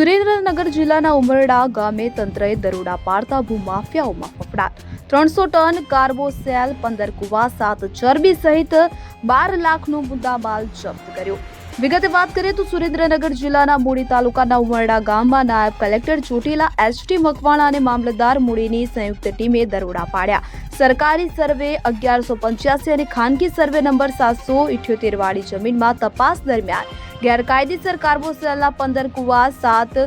સુરેન્દ્રનગર જિલ્લાના ઉમરડા ગામે તંત્રએ દરોડા પાડતા ભૂમાફિયાઓમાં ફફડાટ. ત્રણસો ટન કાર્બોસેલ, પંદર કુવા, સાત ચરબી સહિત બાર લાખનો મુદ્દામાલ જપ્ત કર્યો. વિગતે વાત કરીએ તો સુરેન્દ્રનગર જિલ્લાના મૂડી તાલુકાના ઉમરડા ગામમાં નાયબ કલેક્ટર ચોટીલા એસટી મકવાણા અને મામલતદાર મૂડીની સંયુક્ત ટીમે દરોડા પાડ્યા. સરકારી સર્વે અગિયારસો પંચ્યાસી અને ખાનગી સર્વે નંબર સાતસો ઇઠ્યોતેર વાળી જમીનમાં તપાસ દરમિયાન ગેરકાયદેસર કાર્બોસેલના પંદર કુવા સાત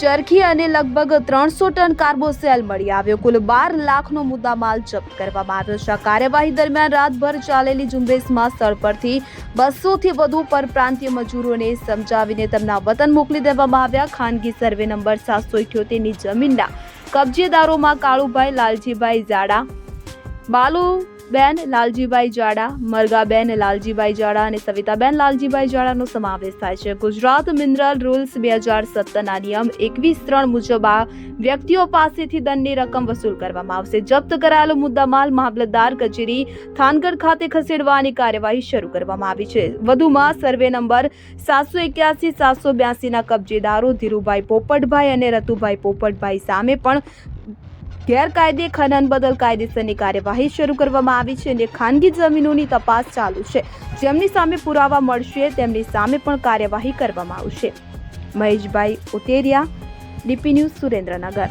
ચરખી અને લગભગ ત્રણસો ટન કાર્બોસેલ મળી આવ્યો. કુલ બાર લાખનો મુદ્દામાલ જપ્ત કરવામાં આવ્યો છે. આ કાર્યવાહી દરમિયાન રાતભર ચાલેલી ઝુંબેશમાં સ્થળ પરથી બસોથી વધુ પરપ્રાંતીય મજૂરોને સમજાવીને તેમના વતન મોકલી દેવામાં આવ્યા. ખાનગી સર્વે નંબર સાતસો ઇઠ્યોતેરની જમીનના કબજેદારોમાં કાળુભાઈ, લાલજીભાઈ જાડા બાલુબેન લાલજીભાઈ જાડા, મરગાબેન લાલજીભાઈ જાડા અને સવિતાબેન લાલજીભાઈ જાડાનો સમાવેશ થાય છે. ગુજરાત મિનરલ રૂલ્સ બે હજાર સત્તરના નિયમ એકવીસ ત્રણ મુજબ આ વ્યક્તિઓ પાસેથી દંડની રકમ વસૂલ કરવામાં આવશે. જપ્ત કરાયેલો મુદ્દામાલ મામલતદાર કચેરી થાનગઢ ખાતે ખસેડવાની કાર્યવાહી શરૂ કરવામાં આવી છે. વધુમાં સર્વે નંબર સાતસો એક્યાસી, સાતસો બ્યાસીના કબજેદારો ધીરુભાઈ પોપટભાઈ અને રતુભાઈ પોપટભાઈ સામે પણ ગેરકાયદે ખનન બદલ કાયદેસરની કાર્યવાહી શરૂ કરવામાં આવી છે અને ખાનગી જમીનોની તપાસ ચાલુ છે. જેમની સામે પુરાવા મળશે, તેમની સામે પણ કાર્યવાહી કરવામાં આવશે. Maheshbhai Uteriya, DP news Surendranagar.